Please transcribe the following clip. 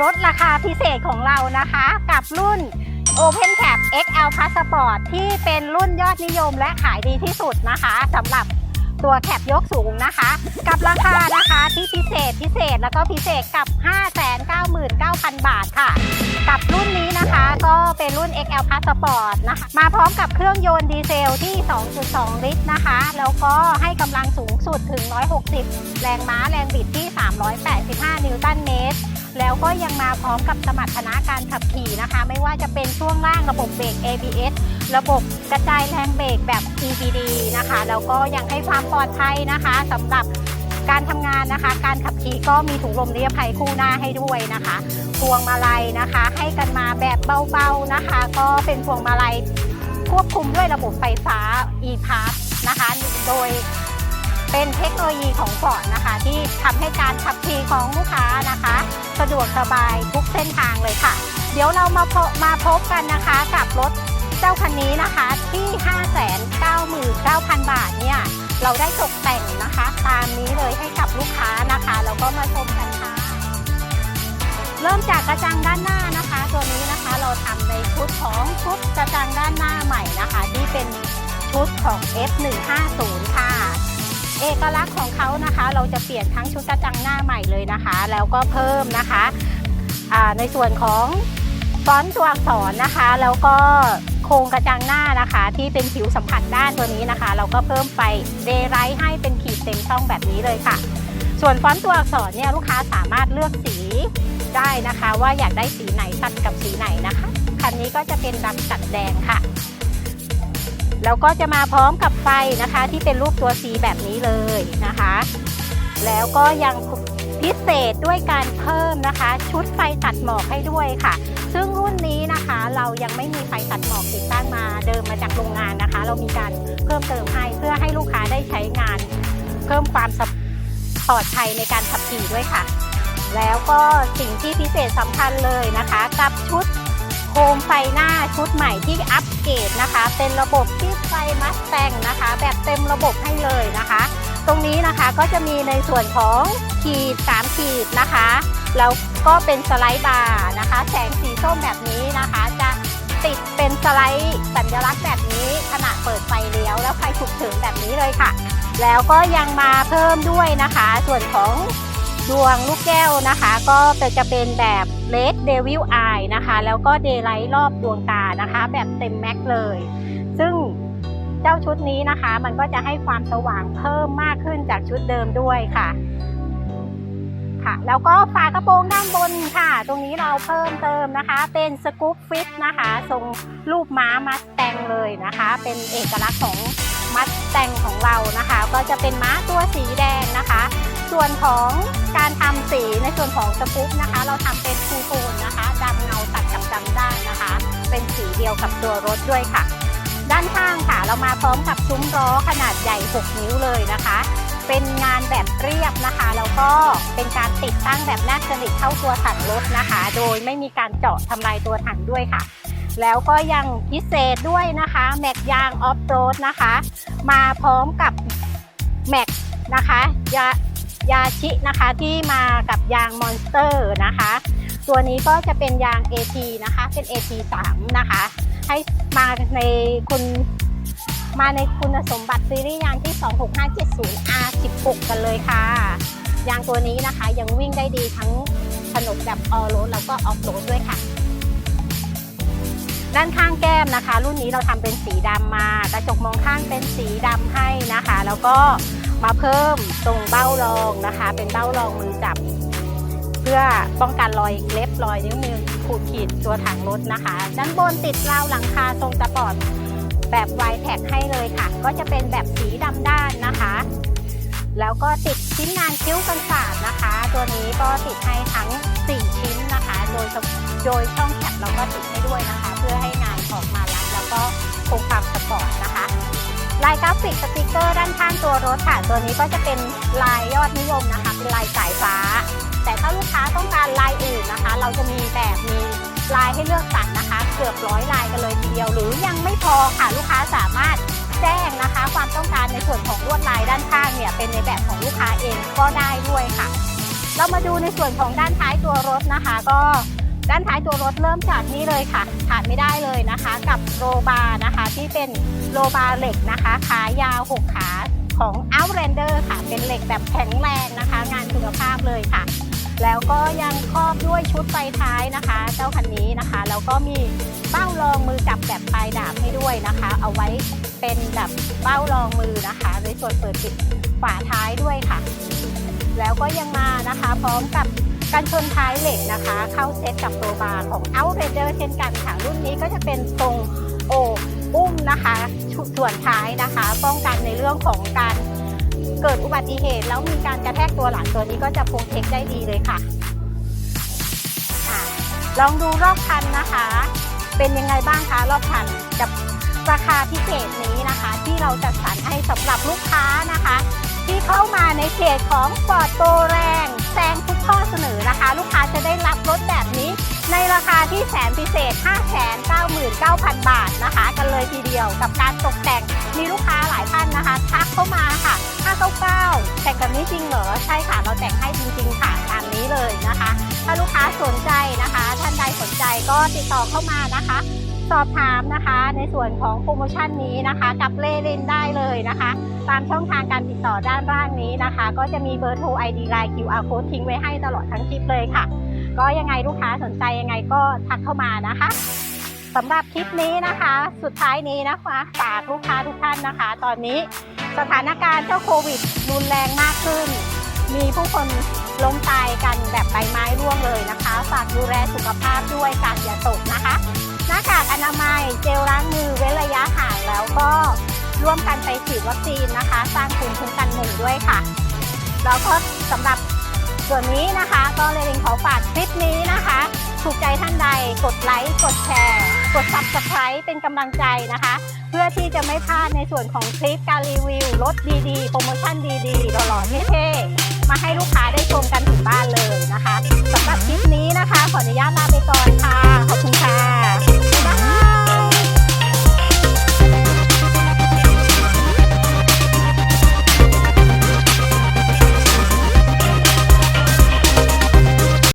ลดราคาพิเศษของเรานะคะ กับรุ่น Open Cap XL Passport ที่เป็นรุ่นยอดนิยมและขายดีที่สุดนะคะสำหรับตัวแคปยกสูงนะคะ กับราคานะคะที่พิเศษพิเศษแล้วก็พิเศษกับ 599,000 บาทค่ะ กับรุ่นนี้นะคะก็เป็นรุ่น XL Passport นะคะมาพร้อมกับเครื่องยนต์ดีเซลที่ 2.2 ลิตรนะคะ แล้วก็ให้กำลังสูงสุดถึง 160 แรงม้าแรงบิดที่ 385 นิวตันเมตร แล้วก็ยังมาพร้อมกับสมรรถนะการขับขี่นะคะ ไม่ว่าจะเป็นช่วงล่างระบบเบรก ABS ระบบกระจายแรงเบรกแบบ EBD นะคะแล้วก็ยังให้ความปลอดภัยนะคะสำหรับการทำงานนะคะ การขับขี่ก็มีถุงลมนิรภัยคู่หน้าให้ด้วยนะคะพวงมาลัยนะคะ ให้กันมาแบบเบาๆนะคะ ก็เป็นพวงมาลัยควบคุมด้วยระบบไฟฟ้า e-pass นะคะ โดยเป็นเทคโนโลยีของฟอร์ดนะคะ ที่ทำให้การขับขี่ของลูกค้านะคะ สะดวกสบายทุกเส้นทางเลยค่ะ เดี๋ยวเรามาพมาพบกันนะคะกับรถเจ้าคันนี้นะคะที่ 599,000 บาทเนี่ย เราได้ตกแต่งนะคะ ตามนี้เลยให้กับลูกค้านะคะแล้วก็มาชมกันค่ะ เริ่มจากกระจังด้านหน้านะคะ ตัวนี้นะคะเราทำในชุดของชุดกระจังด้านหน้าใหม่นะคะ ที่เป็นชุดของ F150 ค่ะ เอกลักษณ์ของเขานะคะ เราจะเปลี่ยนทั้งชุดกระจังหน้าใหม่เลยนะคะ แล้วก็เพิ่มนะคะในส่วนของฟอนต์ตัวอักษรนะคะ แล้วก็โครงกระจังหน้านะคะ ที่เป็นผิวสัมผัสด้านตัวนี้นะคะ เราก็เพิ่มไปเดย์ไรท์ให้เป็นขีดเต็มช่องแบบนี้เลยค่ะ ส่วนฟอนต์ตัวอักษรเนี่ยลูกค้าสามารถเลือกสีได้นะคะ ว่าอยากได้สีไหนตัดกับสีไหนนะคะคันนี้ก็จะเป็นดำตัดแดงค่ะ แล้วก็จะมาพร้อมกับไฟนะคะ ที่เป็นรูปตัว C แบบนี้เลยนะคะ แล้วก็ยังพิเศษด้วยการเพิ่มนะคะ ชุดไฟตัดหมอกให้ด้วยค่ะ ซึ่งรุ่นนี้นะคะเรายังไม่มีไฟตัดหมอกติดตั้งมาเดิมมาจากโรงงานนะคะ เรามีการเพิ่มเติมให้เพื่อให้ลูกค้าได้ใช้งาน เพิ่มความปลอดภัยในการขับขี่ด้วยค่ะ แล้วก็สิ่งที่พิเศษสำคัญเลยนะคะ กับชุด โคมไฟหน้าชุดใหม่ที่อัปเกรดนะคะ เป็นระบบที่ไฟมัสแตงนะคะ แบบเต็มระบบให้เลยนะคะ ตรงนี้นะคะก็จะมีในส่วนของขีด3ขีดนะคะแล้วก็เป็นสไลด์บาร์นะคะ แสงสีส้มแบบนี้นะคะ จะติดเป็นสไลด์สัญลักษณ์แบบนี้ขณะเปิดไฟเลี้ยวแล้วไฟฉุกเฉินแบบนี้เลยค่ะ แล้วก็ยังมาเพิ่มด้วยนะคะ ส่วนของ ดวงลูกแก้วนะคะ ก็จะเป็นแบบ Red Devil Eye นะคะ แล้วก็ Daylight รอบดวงตานะคะ แบบเต็มแม็กเลย ซึ่งเจ้าชุดนี้นะคะ มันก็จะให้ความสว่างเพิ่มมากขึ้นจากชุดเดิมด้วยค่ะค่ะ แล้วก็ฝากระโปรงด้านบนค่ะ ตรงนี้เราเพิ่มเติมนะคะ เป็นสกู๊ปฟิตนะคะทรงรูปม้ามัสแตงเลยนะคะ เป็นเอกลักษณ์ของมัสแตงของเรานะคะ ก็จะเป็นม้าตัวสีแดงนะคะ ส่วนของการทำสีในส่วนของสกู๊ปนะคะ เราทำเป็นทูโทนนะคะดำเงาตัดกับดำด้านนะคะ เป็นสีเดียวกับตัวรถด้วยค่ะ ด้านข้างค่ะ เรามาพร้อมกับซุ้มล้อขนาดใหญ่ 6 นิ้วเลยนะคะ เป็นงานแบบเรียบนะคะแล้วก็เป็นการติดตั้งแบบแนบสนิทเข้าตัวถังรถนะคะ โดยไม่มีการเจาะทำลายตัวถังด้วยค่ะแล้วก็ยังพิเศษด้วยนะคะแม็กยางออฟโรดนะคะ มาพร้อมกับแม็กนะคะยา ยาชินะคะที่มากับยางมอนสเตอร์นะคะ ตัวนี้ก็จะเป็นยาง AT นะคะเป็น AT 3นะคะ ให้มาในคุณมาในคุณสมบัติซีรีส์ยางที่ 26570 R16 กันเลยค่ะ ยางตัวนี้นะคะยังวิ่งได้ดีทั้งถนนแบบออโรดแล้วก็ออฟโรดด้วยค่ะ ด้านข้างแก้มนะคะ รุ่นนี้เราทำเป็นสีดำมากระจกมองข้างเป็นสีดำให้นะคะ แล้วก็ มาเพิ่มตรงเบ้ารองนะคะ เป็นเบ้ารองมือจับ เพื่อป้องกันรอยเล็บรอยนิ้วมือขูดขีดตัวถังรถนะคะ ด้านบนติดราวหลังคาทรงสปอร์ตแบบไวแท็กให้เลยค่ะ ก็จะเป็นแบบสีดำด้านนะคะ แล้วก็ติดชิ้นงานคิ้วกันศาสนะคะ ตัวนี้ก็ติดให้ทั้ง 4 ชิ้นนะคะ โดยเฉพาะโดยช่องแคปเราก็ติดให้ด้วยนะคะ เพื่อให้งานออกมารัดแล้วก็คงความสปอร์ตนะคะ ลายกราฟิกสติกเกอร์ด้านข้างตัวรถค่ะ ตัวนี้ก็จะเป็นลายยอดนิยมนะคะ เป็นลายสายฟ้า แต่ถ้าลูกค้าต้องการลายอื่นนะคะ เราจะมีแบบมีลายให้เลือกสรรนะคะ เกือบร้อยลายกันเลยทีเดียว หรือยังไม่พอค่ะลูกค้าสามารถแจ้งนะคะ ความต้องการในส่วนของลวดลายด้านข้างเนี่ยเป็นในแบบของลูกค้าเองก็ได้ด้วยค่ะ เรามาดูในส่วนของด้านท้ายตัวรถนะคะ ก็ด้านท้ายตัวรถเริ่มจากนี่เลยค่ะขาดไม่ได้เลยนะคะ กับโรบาน ที่เป็นโรบาร์เหล็กนะคะ ขายาว 6 ขาของ Outlander ค่ะ เป็นเหล็กแบบแข็งแรงนะคะ งานคุณภาพเลยค่ะ แล้วก็ยังครอบด้วยชุดไฟท้ายนะคะ เจ้าคันนี้นะคะ แล้วก็มีเบ้ารองมือจับแบบปลายดาบให้ด้วยนะคะ เอาไว้เป็นแบบเบ้ารองมือนะคะในส่วนเปิดปิดฝาท้ายด้วยค่ะ แล้วก็ยังมานะคะ พร้อมกับกันชนท้ายเหล็กนะคะ เข้าเซตกับตัวบาร์ของ Outrager เช่นกันค่ะ รุ่นนี้ก็จะเป็นทรงโอ อุ้มนะคะชุดส่วนท้ายนะคะ ป้องกันในเรื่องของการเกิดอุบัติเหตุ แล้วมีการกระแทกตัวหลังตัวนี้ก็จะโปรเทคได้ดีเลยค่ะอะลองดูรอบคันนะคะ เป็นยังไงบ้างคะรอบคันกับราคาพิเศษนี้นะคะ ที่เราจัดสรรให้สำหรับลูกค้านะคะ ที่เข้ามาในเพจของฟอดโปรแรงแซงทุกข้อเสนอนะคะ ลูกค้าจะได้รับรถแบบนี้ในราคาที่แสนพิเศษ 599,000 บาทนะคะ กันเลยทีเดียวกับการตกแต่งมีลูกค้าหลายท่านนะคะทักเข้ามาค่ะ 599 แต่งแบบนี้จริงเหรอ ใช่ค่ะ เราแต่งให้จริงๆค่ะตามนี้เลยนะคะ ถ้าลูกค้าสนใจนะคะ ท่านใดสนใจก็ติดต่อเข้ามานะคะ สอบถามนะคะในส่วนของโปรโมชั่นนี้นะคะ กับเล่ลินได้เลยนะคะ ตามช่องทางการติดต่อด้านล่างนี้นะคะ ก็จะมีเบอร์โทร ID Line QR Code ทิ้งไว้ให้ตลอดทั้งคลิปเลยค่ะ ก็ยังไงลูกค้าสนใจยังไงก็ทักเข้ามานะคะ สำหรับคลิปนี้นะคะ สุดท้ายนี้นะคะฝากลูกค้าทุกท่านนะคะ ตอนนี้สถานการณ์เจ้าโควิดรุนแรงมากขึ้น มีผู้คนล้มตายกันแบบใบไม้ร่วงเลยนะคะ ฝากดูแลสุขภาพด้วยกาดอย่าตกนะคะหน้ากากอนามัยเจลล้างมือเว้นระยะห่างแล้วก็ร่วมกันไปฉีดวัคซีนนะคะ สร้างภูมิคุ้มกันหมู่ด้วยค่ะ แล้วก็สำหรับส่วนนี้นะคะ ก็เลยขอฝากคลิปนี้นะคะ ถูกใจท่านใด กดไลค์กดแชร์ กด subscribe เป็นกำลังใจนะคะ เพื่อที่จะไม่พลาดในส่วนของคลิปการรีวิวรถดีๆ โปรโมชั่นดีๆหล่อๆเท่ๆมาให้ลูกค้าได้ชมกันถึงบ้านเลยนะคะสำหรับคลิปนี้นะคะ ขออนุญาตลาไปก่อนค่ะ